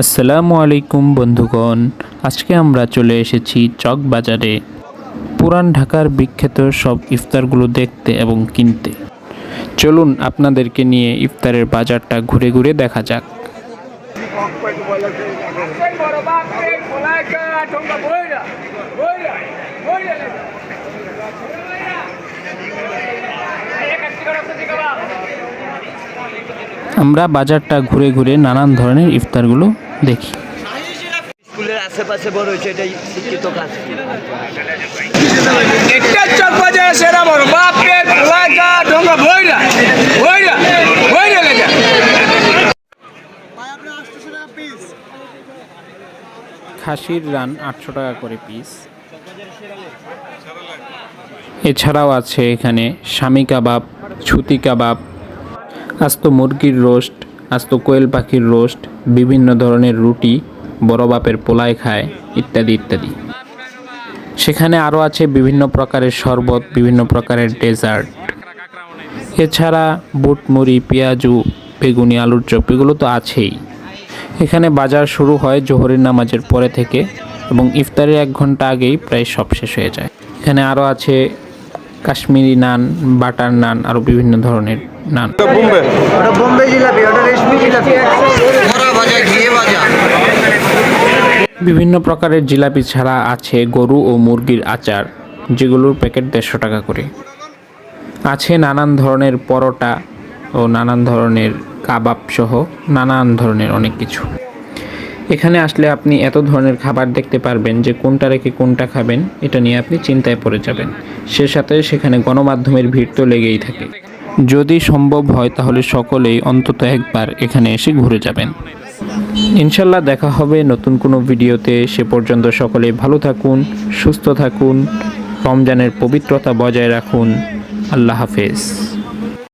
আসসালামু আলাইকুম বন্ধুগণ, আজকে আমরা চলে এসেছি চক বাজারে। পুরান ঢাকার বিখ্যাত সব ইফতারগুলো দেখতে এবং কিনতে। চলুন আপনাদেরকে নিয়ে ইফতারের বাজারটা ঘুরে ঘুরে দেখা যাক। আমরা বাজারটা ঘুরে ঘুরে নানান ধরনের ইফতারগুলো দেখি। স্কুলের আশেপাশে বড় হয়েছে এটাই শিক্ষিত কাজ। একটা চক বাজারে সেরা বড়। খাসির রান আটশো টাকা করে পিস এছাড়াও আছে এখানে স্বামী কাবাব ছুতি কাবাব আস্ত মুরগির রোস্ট আস্ত কোয়েল পাখির রোস্ট, বিভিন্ন ধরনের রুটি, বড় বাপের পোলায় খায়, ইত্যাদি ইত্যাদি। সেখানে আরও আছে বিভিন্ন প্রকারের শরবত, বিভিন্ন প্রকারের ডেজার্ট। এছাড়া বুটমুড়ি, পেঁয়াজু, বেগুনি, আলুর চপ, এগুলো তো আছেই। এখানে বাজার শুরু হয় জোহরের নামাজের পরে থেকে এবং ইফতারের এক ঘণ্টা আগেই প্রায় সব শেষ হয়ে যায়। এখানে আরও আছে কাশ্মীরি নান, বাটার নান, আরও বিভিন্ন ধরনের নান ওটা বোম্বে। জিলাপি ওটা রেশমি জিলাপি। বড়া ভাজা ঘিয়ে ভাজা। বিভিন্ন প্রকারের জিলাপি ছাড়া আছে গরু ও মুরগির আচার যেগুলোর প্যাকেট দেড়শো টাকা করে। আছে নানান ধরনের পরোটা ও নানান ধরনের কাবাব সহ নানান ধরনের অনেক কিছু। এখানে আসলে আপনি এত ধরনের খাবার দেখতে পারবেন যে কোনটা রেখে কোনটা খাবেন এটা নিয়ে আপনি চিন্তায় পড়ে যাবেন। সে সাথে সেখানে গণমাধ্যমের ভিড় তো লেগেই থাকে। যদি সম্ভব হয় তাহলে সকলেই অন্তত একবার এখানে এসে ঘুরে যাবেন। ইনশাল্লাহ দেখা হবে নতুন কোনো ভিডিওতে। সে পর্যন্ত সকলে ভালো থাকুন, সুস্থ থাকুন, রমজানের পবিত্রতা বজায় রাখুন। আল্লাহ হাফেজ।